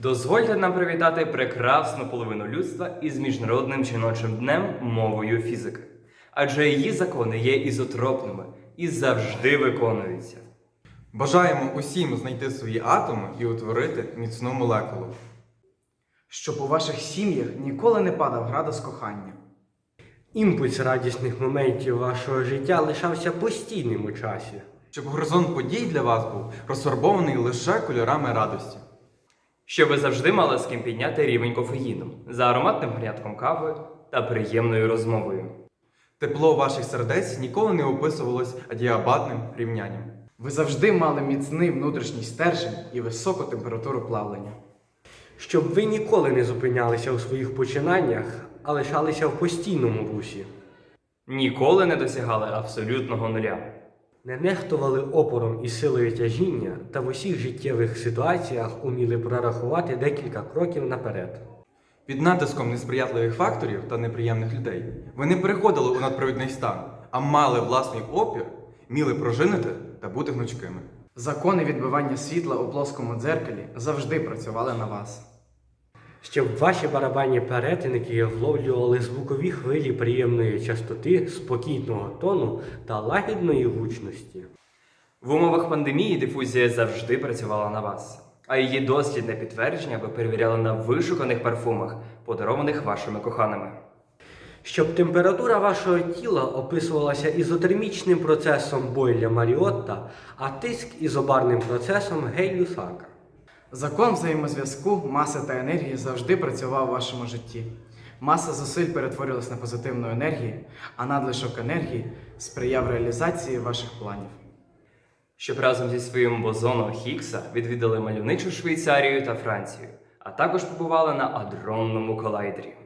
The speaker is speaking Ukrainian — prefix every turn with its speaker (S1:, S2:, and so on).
S1: Дозвольте нам привітати прекрасну половину людства із Міжнародним жіночим днем мовою фізики. Адже її закони є ізотропними і завжди виконуються.
S2: Бажаємо усім знайти свої атоми і утворити міцну молекулу.
S3: Щоб у ваших сім'ях ніколи не падав градус кохання.
S4: Імпульс радісних моментів вашого життя лишався постійним у часі.
S2: Щоб горизонт подій для вас був розфарбований лише кольорами радості.
S1: Щоб ви завжди мали з ким підняти рівень кофеїну за ароматним грядком кави та приємною розмовою.
S2: Тепло ваших сердець ніколи не описувалось адіабатним рівнянням.
S3: Ви завжди мали міцний внутрішній стержень і високу температуру плавлення.
S4: Щоб ви ніколи не зупинялися у своїх починаннях, а лишалися в постійному русі.
S1: Ніколи не досягали абсолютного нуля.
S4: Не нехтували опором і силою тяжіння та в усіх життєвих ситуаціях уміли прорахувати декілька кроків наперед.
S2: Під натиском несприятливих факторів та неприємних людей ви не переходили у надпровідний стан, а мали власний опір, міли прожинити та бути гнучкими.
S3: Закони відбивання світла у плоскому дзеркалі завжди працювали на вас.
S4: Щоб ваші барабанні перетинки вловлювали звукові хвилі приємної частоти, спокійного тону та лагідної гучності.
S1: В умовах пандемії дифузія завжди працювала на вас, а її дослідне підтвердження ви перевіряли на вишуканих парфумах, подарованих вашими коханими.
S4: Щоб температура вашого тіла описувалася ізотермічним процесом Бойля Маріотта, а тиск ізобарним процесом Гей-Люсака.
S3: Закон взаємозв'язку маси та енергії завжди працював у вашому житті. Маса зусиль перетворилась на позитивну енергію, а надлишок енергії сприяв реалізації ваших планів.
S1: Щоб разом зі своїм бозоном Хікса відвідали мальовничу Швейцарію та Францію, а також побували на адронному колайдері.